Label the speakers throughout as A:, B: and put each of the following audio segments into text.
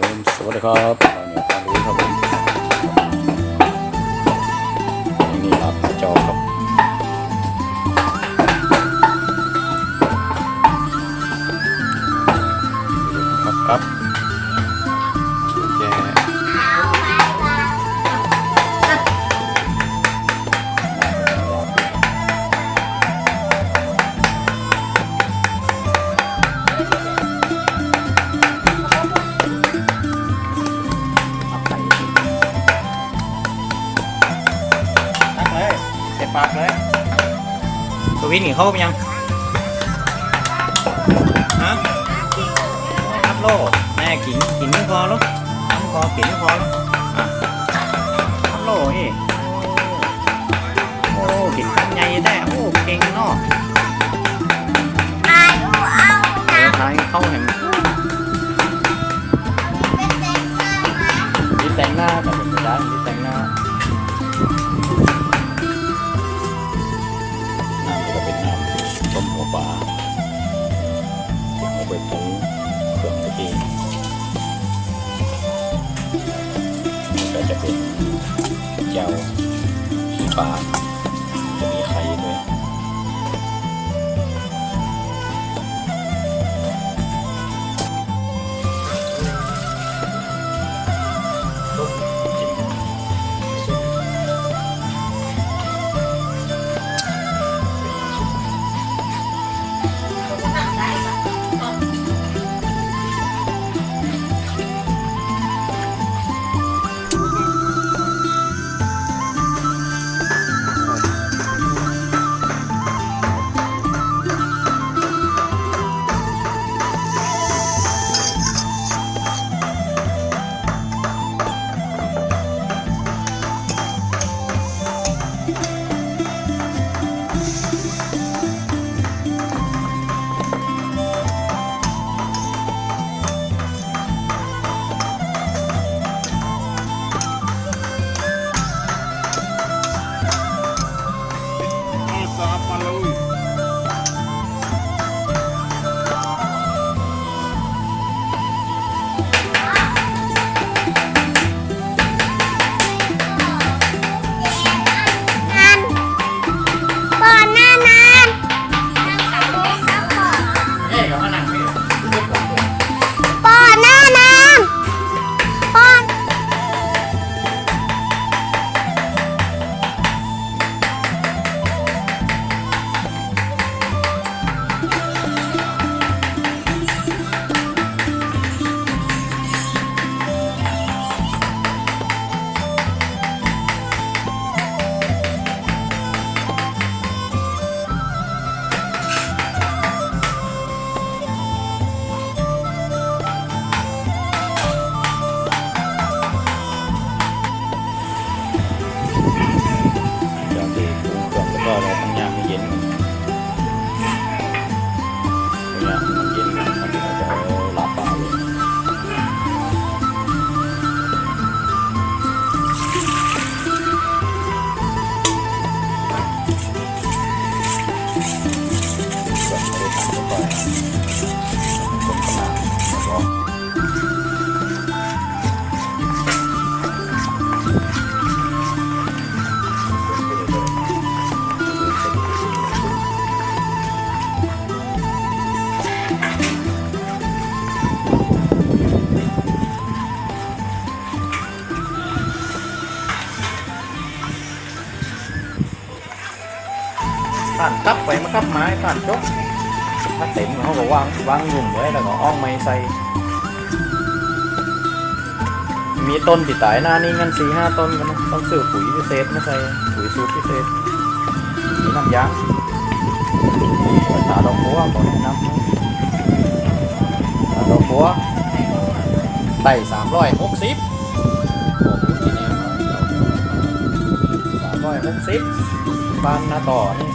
A: ผมสวัสดีครับเราเนี่ยความรู้ครับผมนี่ครับจอครับครับ ปากเลยตัววิ่งหนีเข้าไปยังฮะอัพโลแม่กินกินไม่พอหรอกน้ำพอกินไม่พอหรอกอะอัพโลนี่โอ้กินกันใหญ่ได้โอ้เก่งเนาะเออทายเข้าแห่งมีแต่งหน้าแต่เป็นไม่ได้ ปลาเอาไปปรุงเครื่องเองก็จะเป็นเจ้าขี้ปลา ผ่านตับไปมากับไม้ผ่านจกถ้าเต็มเขาก็วางวางหยุ่มไว้แล้วก็อ้อมไม้ใส่มีต้นติดตายหน้านี่งั้นสี่ห้าต้นกันนะต้องซื้อปุ๋ยพิเศษมาใส่ปุ๋ยสูตรพิเศษมีน้ำยางตาดอกบัวขอแนะนำนะตาดอกบัวไต่สามร้อยหกสิบสามร้อยหกสิบบ้านนาต่อนี่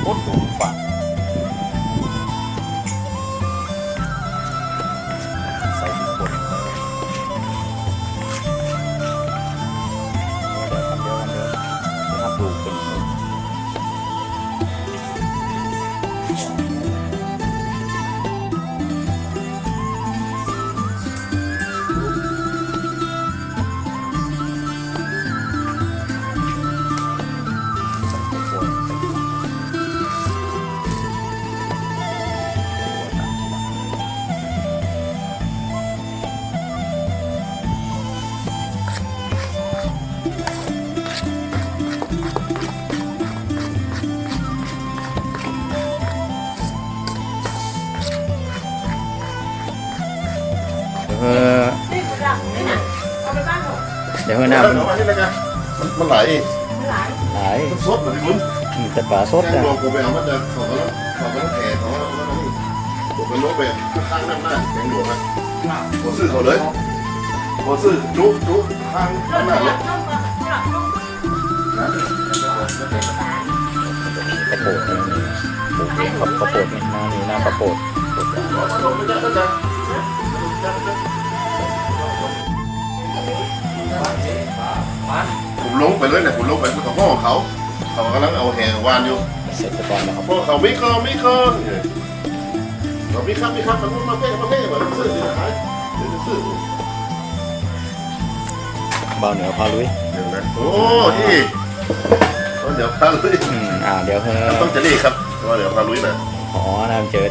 A: โมัน
B: มันไหล
A: หลาย
B: มันสดเหมือนคุณ
A: อืมแต่ปลาสด
B: แค่
A: นะ
B: ลองกูไปเอามันจะขอแล้วขอแล้วแผลขอแล้วแล้วนี่ผมเป็นโรคแบบข้างๆน้ำหน้าแข็งหลวงนะผมซื้อเขาเลยผมซื้อจุ๊จุ๊ข้างน้ำหน้าเลย
A: กระโปดนี่นี่ครับกระโปดนี่หน้านี่หน้ากระโปดโปดหวาน
B: ผมลงไปเลยเนี่ยผมลงไปกับพ่อเขา เขากำลังเอาแหวานอยู่
A: เสร็จไปก่อนนะครับ
B: พ่อเขาไม่ก็ไม่ก็เราไม่ครับไม่ครับมันมาเพ่มาเพ่มาซื้อเดี๋ยวขายเดี๋ยวซื้อ
A: เบาเหนือพาลุย
B: เดี๋ยวนะโอ้ที่เดี๋ยวพาลุย
A: อืมอ่าเดี๋ยวเฮอ
B: ต้องจะนี่ครับว่าเดี๋ยวพาลุยนะ
A: อ๋อน้ำเจอ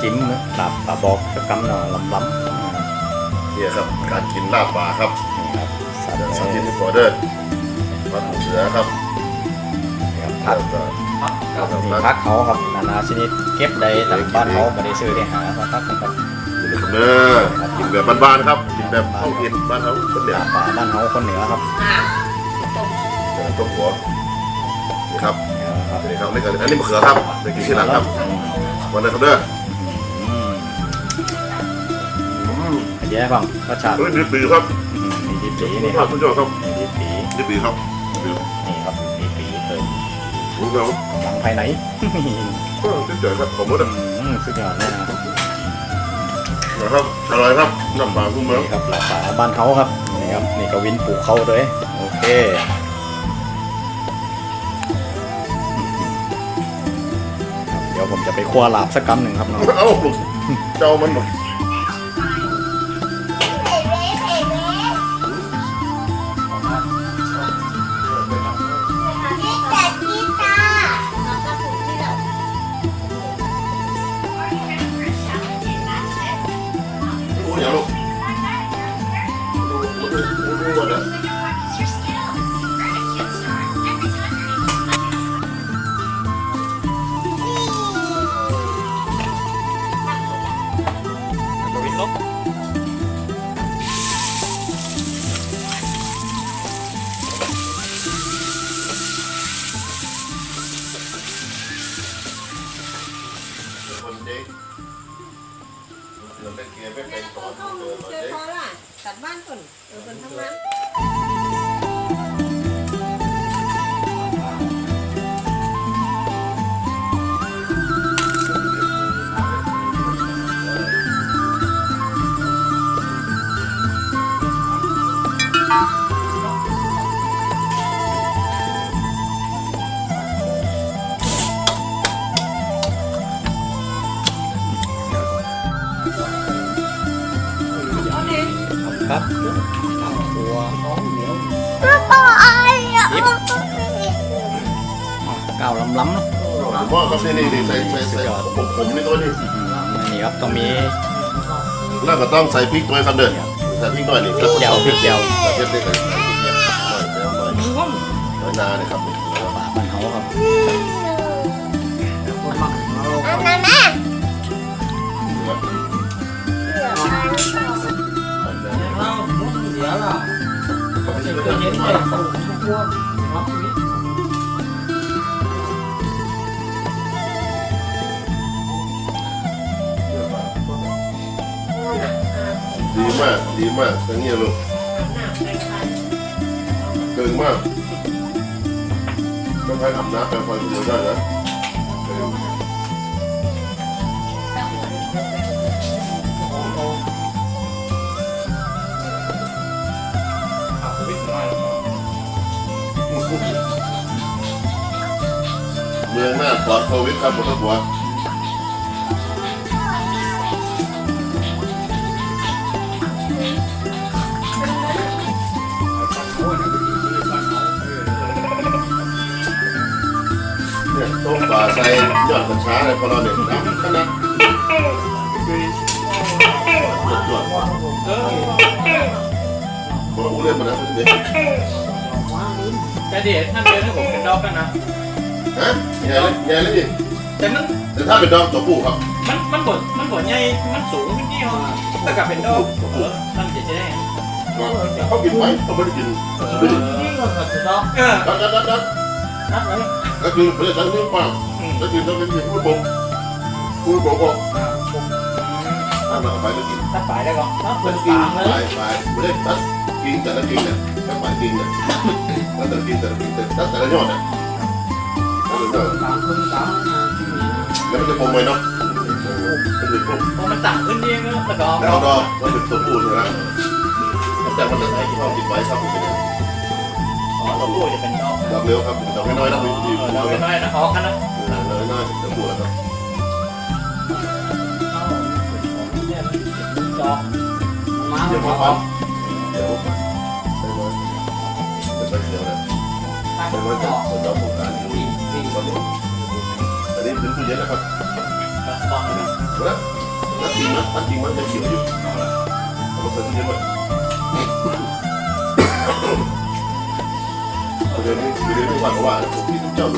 A: จิ้มหลับปลาบอกจะกำหน่อล้ำล้ำอ่า
B: เนี่ยครับการกินลาบปลาครับ
A: นี่ครับสัตว์
B: เดี๋ยว
A: เอ
B: สาธิต
A: อ
B: ให้พอเด้อ มาถูเสือครับ
A: ครับพักมีพักเขาครับนานาชนิดเก็บได้ตามบ้านเขาไม่ได้ซื้อได้หาเขาพักนะครับ
B: กินเลยครับเด้อกินแบบบ้านๆครับกินแบบท้องถิ่นบ้านเขาคนเดียว
A: ตามป่าบ้านเขาคนเหนือครับ
B: ต้มหัวนี่ครับ
A: เนี่ยครับ
B: นี่ครับนี่กันอันนี้มะเขือครับเดี๋ยวกินทีหลังครับวันนี้ครับเด้อ
A: อืม
B: อืม
A: แย่ฟังรสชาติ
B: เฮ้ยดีปีครับ
A: อืมมีดีปี
B: นี่
A: นี่
B: ค
A: ค
B: รั
A: รั
B: บบสุดยอดครับ
A: มีดีปี
B: ดีปีครับ ดี
A: นี่ครับดีปีเติม
B: รู้แล้ว
A: กำลังภายใน
B: ก็เจ๋อครับผมว่า
A: อืมสุดยอดเลยนะครับ
B: นะครับอร่อยครับน้ำปลาพุ่งเมือง
A: นี่ครับหลักป่าบ้านเขาครับนี่ครับนี่ก็วินปลูกเขาเลยโอเคครับเดี๋ยวผมจะไปคั่วลาบสักกำหนึ่งครับน้อง
B: เอ้าเจ้ามันหมด เล่นเกมไม่เป็นสอนเดิมา
C: เจอ
B: เด็ก
C: พอละตัดบ้านก่อนเออเป็นทั้งนั้น
A: ครับตัวก้าวล้ำๆเนาะ
B: ผมว่าครับนี่นี่ใส่ใส่ใส่ผมผมนี่ตัวนี้
A: นี่ครับต้องมี
B: แล้วก็ต้องใส่พริกด้วยครับเด้อใส่พริกหน่อยนี่
A: พริกแจ่วพริกแจ่ว
B: ใส่พริกด้วยหน่อยเดี๋ยวหน่อยหน้อยนาเนี่ยครับ
A: ป่าบ้านเขาครับ
B: ดีมาก ดีมากทั้งนี้ยลูกเก่งมากต้องให้อาบน้ำแปรงฟันคนเดียวได้นะ มืองหน้าปลอดโควิดครับหมทั้งหัวเนี่ยต้มปลาใส่ยอดกระช้าอะไรพอเราเนี่ยน้ำขนาดจดจดบอกกูเล่นมานะเด็ก
D: แต่เดี๋ยวท่านเดินให้ผมเป็นดอกกันนะ
B: ฮะยายเล่นยายเล่นดิ
D: แต่มัน
B: เดี๋ยวถ้าเป็นดอกตัวผู้ครับ
A: มันมันบดมันบดใหญ่มันสูงขึ้นนี่เหรอแต่กับเป็นดอกเออมันจะได้
B: เขากินไหมเขาไม่ได้กิน
D: นี่ก็กระสุนดอก
A: เออ
B: ดัดดัดดัดดัด
D: นัดไว้
B: ก็คือไม่ได้ตั้งนิ้วป้าก็คือต้องเป็นผู้ปกผู้ปกก็ตั้งมาไปก็กิน
A: ตัดปลายได้ก่อน
D: นัด
B: ตั
D: เป็
B: ด
D: น
B: กิ่ง
D: สามเล
B: ปลายยปลายไม่ได้ตัดกิ่งแต่ละกิ่งเนี่ยตัดปลายกิ่งเนี่ยตัดกิ่งแต่ละกิ่งตัดแต่ละยอดเนี่ยแล้ว
D: สามคนสาม
B: มันจะปมไว้เนาะมันจะปม
A: พอมันต่างขึ้นนี่ก็ตะกอน
B: แล้วก็มันเป็นตัวผู้นะแต่มันจะใช้ที่เราติดไว้ครับผมเป็น
A: อ๋อตัวผู้จะเป็นดอก
B: ดอกเร็วครับดอกน้อยๆนะพี่พี่
A: เออดอกน้อยๆนะขอกันนะ
B: น้อยๆจะปวดครับ
D: ดอกมา
B: เดี๋ยวมา
D: อ
B: ปั๊มเดี๋ยวไปเลยเดี๋ยวไปเดี๋ยวนะ
D: ตั้ง
B: เดี๋ยว
D: ด
B: ว่าจะ
D: อก
B: จะผมการอยู่
D: ปีปี
B: ตอนนี้อันนี้เป็นผู้เย็นนะครับ
A: ตอนนี้
B: แล้วแล้วจริงมั้ยจริงมั้ยจะเขียวอยู่เอาละเอามาใส่ตู้เย็นไว้เดี๋ยวนี้เดี๋ยวนี้ฝันว่าผมกาดู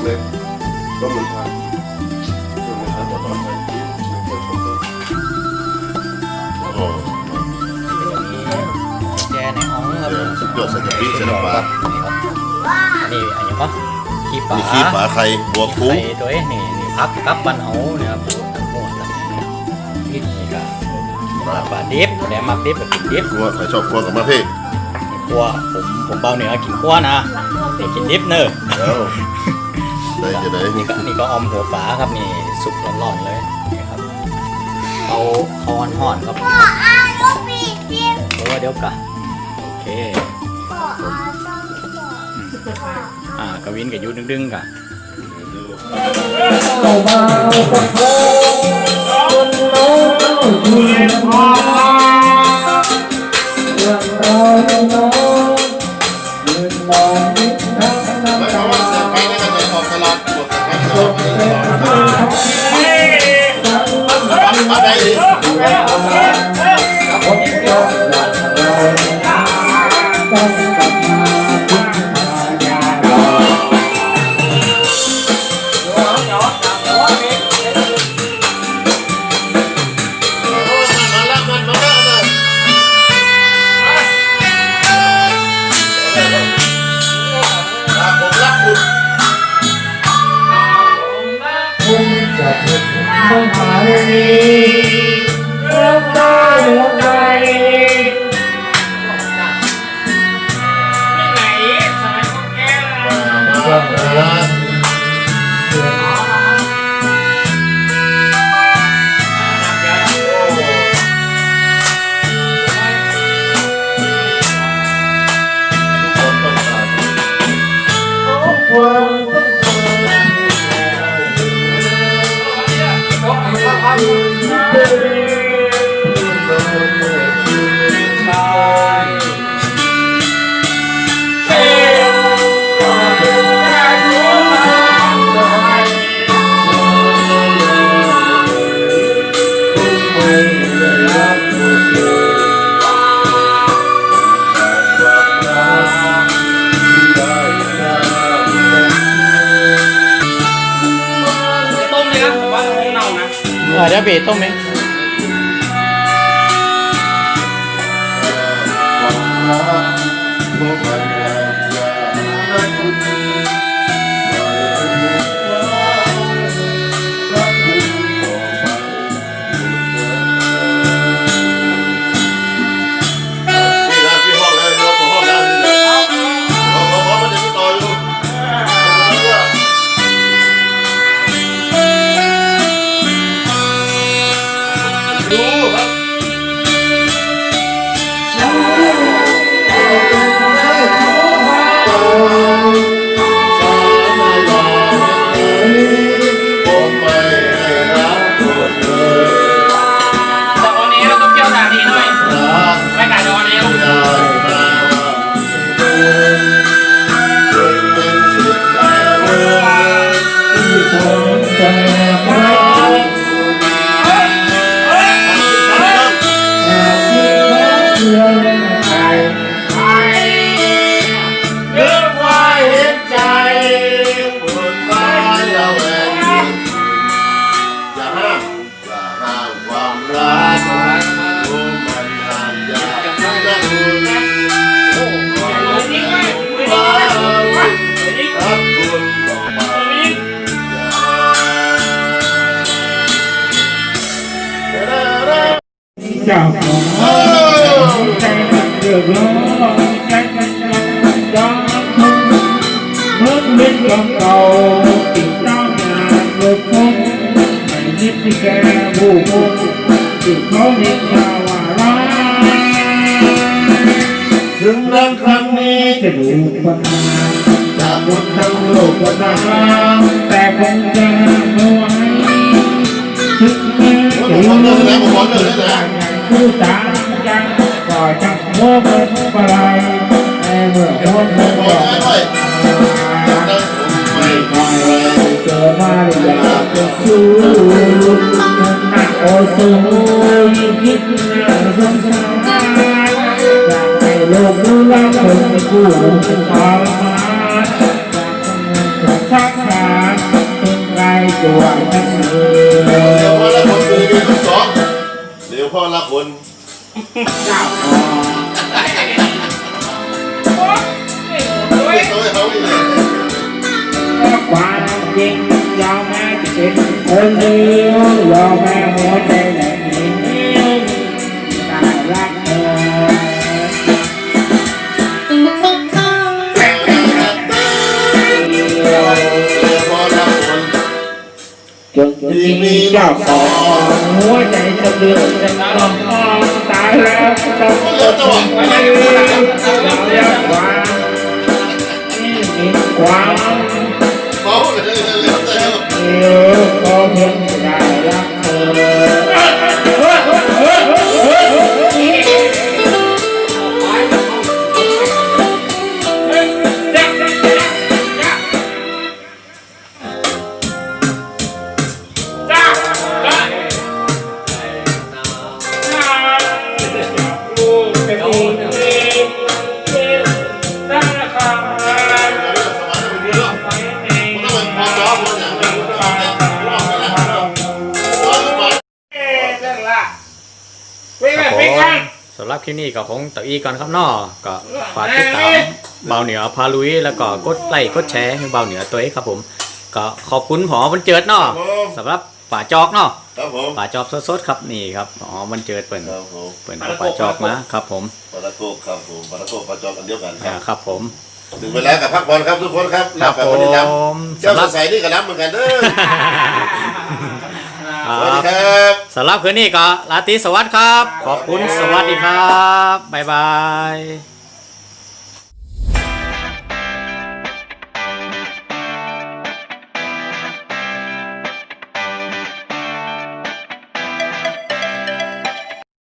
B: เลยก็เหมือนทางช่วงนี้ทางหมดตอนนี้โอ้
A: แจในห้องครับ
B: สุดยอดสัญญาปีเสนาปลา
A: อันนี้อันนี้ก็ขี้ปลา
B: นี่ขี้ปลาไข่บวกกุ้ง
A: ไข่ตัวนี้นี่นี่พักกับปันเอาเนี่ยครับทั้งหมดครับนี่ก็ปลาดิบแหนมมักดิบกับกินดิบ
B: ครัวใครชอบครัวกับมาเพ่ง
A: คั่วผมผมเบาเหนือกินคั่วนะนี่กินดิบเนอะ
B: แล้วได้จะได้
A: นี่ก็นี่ก็ออมหัวปลาครับนี่สุกร้อนๆเลยนี่ครับเอาเขาห่อนๆครับ
E: พ่ออาลูกปีกิน
A: เพราะว่าเดี๋ยวกันโอเค
E: พ่ อ่า
A: กวินกับยูดึงๆกัน
B: ห อ่า
D: เดี๋ ของเก่าติดตามงานโลกคงไม่นิดที่แกผู้คนที่เขาเรียกว่าร้าย
B: ถึงรักครั้งนี้
D: จะดูปัญหา
B: จากคนทั้งโลกก็ตาม
D: แต่คงจะไม่ไหวถึงแม้จะรู้ว่าผู้ตามยังก็จะ ตั
B: วยิ่
D: งคิดน่าสงสารอยากให้โลกรู้ว่าคนไม่กู้เป็นความานอยากให้ชักขาดเป็นไรตัวฉันเอ
B: เดี๋ยว
D: ง
B: พ่อละคนมีเมียทั้งสองเดี๋ยวพ่อละคน
D: เจ้า ที่าของหัวใจจะเดือดจะร้องตายแล้วต้องตกไปเราเรียกว่านี่มีความ
B: เขาเลยเร็วแต่
D: เดียวก็เพียง
A: ก็คงต่ออีก่อนครับเนอก็ฝากติดตามเบาเหนือพาลุยแล้วก็กดไลค์กดแชร์ให้เบาเหนือตัวเองครับผม ก็ขอบคุณหอวันเจิดเนาะสำหรับป่าจอกเนาะ
B: ครับผม
A: ป่าจอกสดๆครับนี่ครับหอวันเจิดเปิ่น
B: ครับผม
A: เปิ่นเอาป่าจอกมาครับผม
B: ปาราโกครับผมปาราโกปาจอกันเดียวกันค
A: อ่า
B: รับ
A: ครับผม
B: ถึงเวลากับพักผ่อนครับทุกคนครับ
A: ครั
B: รั
A: บบ
B: กับ
A: ผ
B: วันนี้รับ
A: ม
B: เจ้า
A: สำหรับ
B: ใส่นี่ก็รับเหมือนกันเด้อ
A: อ่า
B: สวัสดีครับ
A: สำหรับคืนนี้ก็ลาตรีสวัสดิ์ครับ ขอบคุณสวัสดีครับ บ๊ายบาย